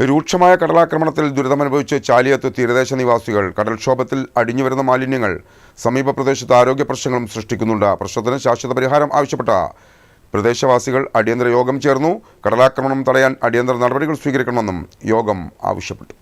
രൂക്ഷമായ കടലാക്രമണത്തിൽ ദുരിതമനുഭവിച്ച് ചാലിയത്ത് തീരദേശ നിവാസികൾ കടൽക്ഷോഭത്തിൽ അടിഞ്ഞുവരുന്ന മാലിന്യങ്ങൾ സമീപ പ്രദേശത്ത് ആരോഗ്യ പ്രശ്നങ്ങളും സൃഷ്ടിക്കുന്നുണ്ട്. പ്രശ്നത്തിന് ശാശ്വത പരിഹാരം ആവശ്യപ്പെട്ട പ്രദേശവാസികൾ അടിയന്തര യോഗം ചേർന്നു. കടലാക്രമണം തടയാൻ അടിയന്തര നടപടികൾ സ്വീകരിക്കണമെന്നും യോഗം ആവശ്യപ്പെട്ടു.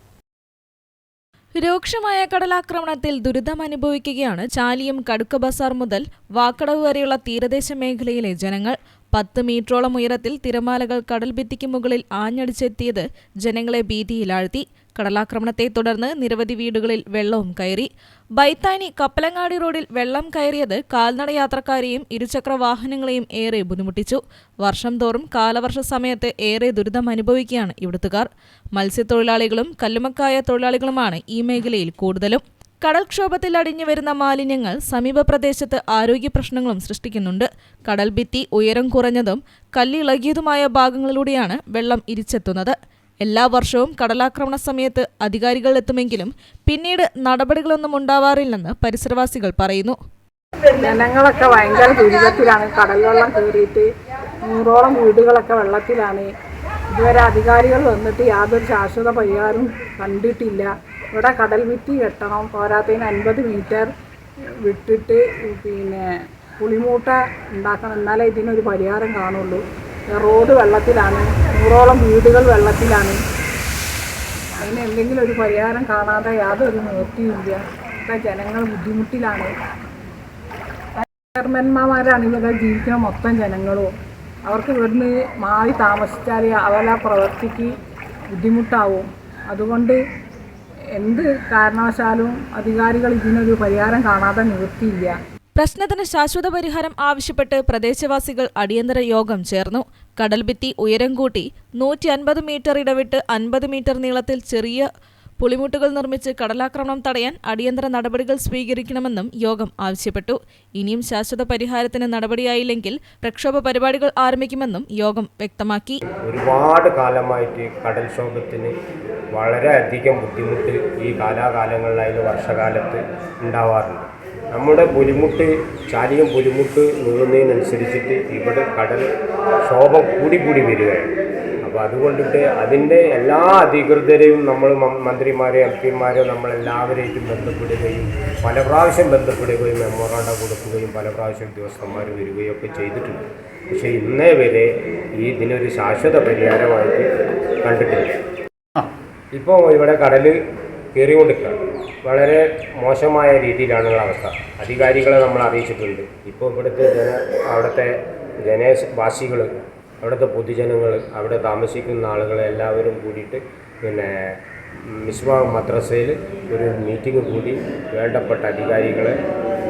രൂക്ഷമായ കടലാക്രമണത്തിൽ ദുരിതമനുഭവിക്കുകയാണ് ചാലിയം കടുക്ക ബസാർ മുതൽ വാക്കടവ് വരെയുള്ള തീരദേശ മേഖലയിലെ ജനങ്ങൾ. പത്ത് മീറ്ററോളം ഉയരത്തിൽ തിരമാലകൾ കടൽഭിത്തിക്ക് മുകളിൽ ആഞ്ഞടിച്ചെത്തിയത് ജനങ്ങളെ ഭീതിയിലാഴ്ത്തി. കടലാക്രമണത്തെ തുടർന്ന് നിരവധി വീടുകളിൽ വെള്ളവും കയറി. ബൈത്താനി കപ്പലങ്ങാടി റോഡിൽ വെള്ളം കയറിയത് കാൽനട യാത്രക്കാരെയും ഇരുചക്ര വാഹനങ്ങളെയും ഏറെ ബുദ്ധിമുട്ടിച്ചു. വർഷം തോറും കാലവർഷ സമയത്ത് ഏറെ ദുരിതം അനുഭവിക്കുകയാണ് ഇവിടുത്തുകാർ. മത്സ്യത്തൊഴിലാളികളും കല്ലുമക്കായ തൊഴിലാളികളുമാണ് ഈ മേഖലയിൽ കൂടുതലും. കടൽക്ഷോഭത്തിൽ അടിഞ്ഞു വരുന്ന മാലിന്യങ്ങൾ സമീപ പ്രദേശത്ത് ആരോഗ്യ പ്രശ്നങ്ങളും സൃഷ്ടിക്കുന്നുണ്ട്. കടൽ ഭിത്തി ഉയരം കുറഞ്ഞതും കല്ലിളകിയതുമായ ഭാഗങ്ങളിലൂടെയാണ് വെള്ളം ഇരിച്ചെത്തുന്നത്. എല്ലാ വർഷവും കടലാക്രമണ സമയത്ത് അധികാരികൾ എത്തുമെങ്കിലും പിന്നീട് നടപടികളൊന്നും ഉണ്ടാവാറില്ലെന്ന് പരിസരവാസികൾ പറയുന്നു. ജനങ്ങളൊക്കെ ഭയങ്കര ദുരിതത്തിലാണ്. കടൽ വെള്ളം കയറിയിട്ട് നൂറോളം വീടുകളൊക്കെ വെള്ളത്തിലാണ്. ഇതുവരെ അധികാരികൾ വന്നിട്ട് യാതൊരു ശാശ്വത പരിഹാരവും കണ്ടിട്ടില്ല. ഇവിടെ കടൽ ഭിത്തി കെട്ടണം പോരാത്തതിന് അൻപത് മീറ്റർ വിട്ടിട്ട് പിന്നെ പുളിമൂട്ട ഉണ്ടാക്കണം. എന്നാലേ ഇതിനൊരു പരിഹാരം കാണുള്ളൂ. റോഡ് വെള്ളത്തിലാണ്. നൂറോളം വീടുകൾ വെള്ളത്തിലാണ്. അതിന് എന്തെങ്കിലും ഒരു പരിഹാരം കാണാതെ യാതൊരു നിവൃത്തിയില്ല ഇവിടെ ജനങ്ങൾ ബുദ്ധിമുട്ടിലാണ്. ചെയർമാൻമാരാണ് ഇവിടെ ജീവിക്കുന്ന മൊത്തം ജനങ്ങളും. അവർക്ക് ഇവിടുന്ന് മാറി താമസിച്ചാൽ അവരെ പ്രവൃത്തിക്ക് ബുദ്ധിമുട്ടാവും. അതുകൊണ്ട് എന്ത് കാരണവശാലും അധികാരികൾ ഇതിനൊരു പരിഹാരം കാണാതെ നിവൃത്തിയില്ല. പ്രശ്നത്തിന് ശാശ്വത പരിഹാരം ആവശ്യപ്പെട്ട് പ്രദേശവാസികൾ അടിയന്തര യോഗം ചേർന്നു. കടൽഭിത്തി ഉയരം കൂട്ടി നൂറ്റി അൻപത് മീറ്റർ ഇടവിട്ട് അൻപത് മീറ്റർ നീളത്തിൽ ചെറിയ പുളിമുട്ടുകൾ നിർമ്മിച്ച് കടലാക്രമണം തടയാൻ അടിയന്തര നടപടികൾ സ്വീകരിക്കണമെന്നും യോഗം ആവശ്യപ്പെട്ടു. ഇനിയും ശാശ്വത പരിഹാരത്തിന് നടപടിയായില്ലെങ്കിൽ പ്രക്ഷോഭ പരിപാടികൾ ആരംഭിക്കുമെന്നും യോഗം വ്യക്തമാക്കി. ഒരുപാട് കാലമായിട്ട് കടൽക്ഷോഭത്തിന് വളരെയധികം ബുദ്ധിമുട്ട് ഈ കാലാകാലങ്ങളിലായാലും വർഷകാലത്ത് ഉണ്ടാവാറുണ്ട്. നമ്മുടെ പുലിമുട്ട് ചാലിയും പുലിമുട്ട് നീളുന്നതിനനുസരിച്ചിട്ട് ഇവിടെ കടൽ ക്ഷോഭം കൂടി കൂടി വരികയാണ്. അപ്പോൾ അതുകൊണ്ടിട്ട് അതിന്റെ എല്ലാ അധികൃതരെയും നമ്മൾ മന്ത്രിമാരെ എം പിമാരെ നമ്മളെല്ലാവരെയും ബന്ധപ്പെടുകയും പല പ്രാവശ്യം ബന്ധപ്പെടുകയും മെമ്മോറാണ്ട കൊടുക്കുകയും പല പ്രാവശ്യം ഉദ്യോഗസ്ഥന്മാർ വരികയും ഒക്കെ ചെയ്തിട്ടുണ്ട്. പക്ഷേ ഇന്നേ വരെ ഈ ഇതിനൊരു ശാശ്വത പരിഹാരമായിട്ട് കണ്ടിട്ടില്ല. ഇപ്പോൾ ഇവിടെ കടൽ കയറിക്കൊണ്ടിരിക്കുകയാണ്. വളരെ മോശമായ രീതിയിലാണുള്ള അവസ്ഥ. അധികാരികളെ നമ്മൾ അറിയിച്ചിട്ടുണ്ട് ഇപ്പോൾ ഇവിടുത്തെ ജന അവിടുത്തെ ജനവാസികൾ അവിടുത്തെ പൊതുജനങ്ങൾ അവിടെ താമസിക്കുന്ന ആളുകളെ എല്ലാവരും കൂടിയിട്ട് പിന്നെ മിസ്വാ മദ്രസയിൽ ഒരു മീറ്റിംഗ് കൂടി വേണ്ടപ്പെട്ട അധികാരികളെ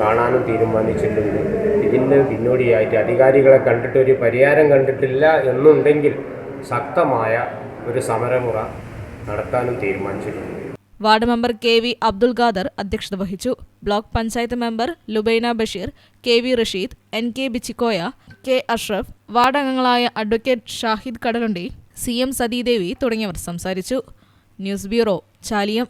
കാണാനും തീരുമാനിച്ചിട്ടുണ്ട്. ഇതിന് പിന്നോടിയായിട്ട് അധികാരികളെ കണ്ടിട്ട് ഒരു പരിഹാരം കണ്ടിട്ടില്ല എന്നുണ്ടെങ്കിൽ ശക്തമായ ഒരു സമരമുറ നടത്താനും തീരുമാനിച്ചിട്ടുണ്ട്. Ward member K V Abdul Khader അധ്യക്ഷത വഹിച്ചു. Block panchayat member Lubaina Basheer K V Rasheed N K Bichikoya K Ashraf ward അംഗങ്ങളായ advocate Shahid Kadalundi C M Sathidevi തുടങ്ങിയവർ സംസാരിച്ചു. News bureau Chaliyam.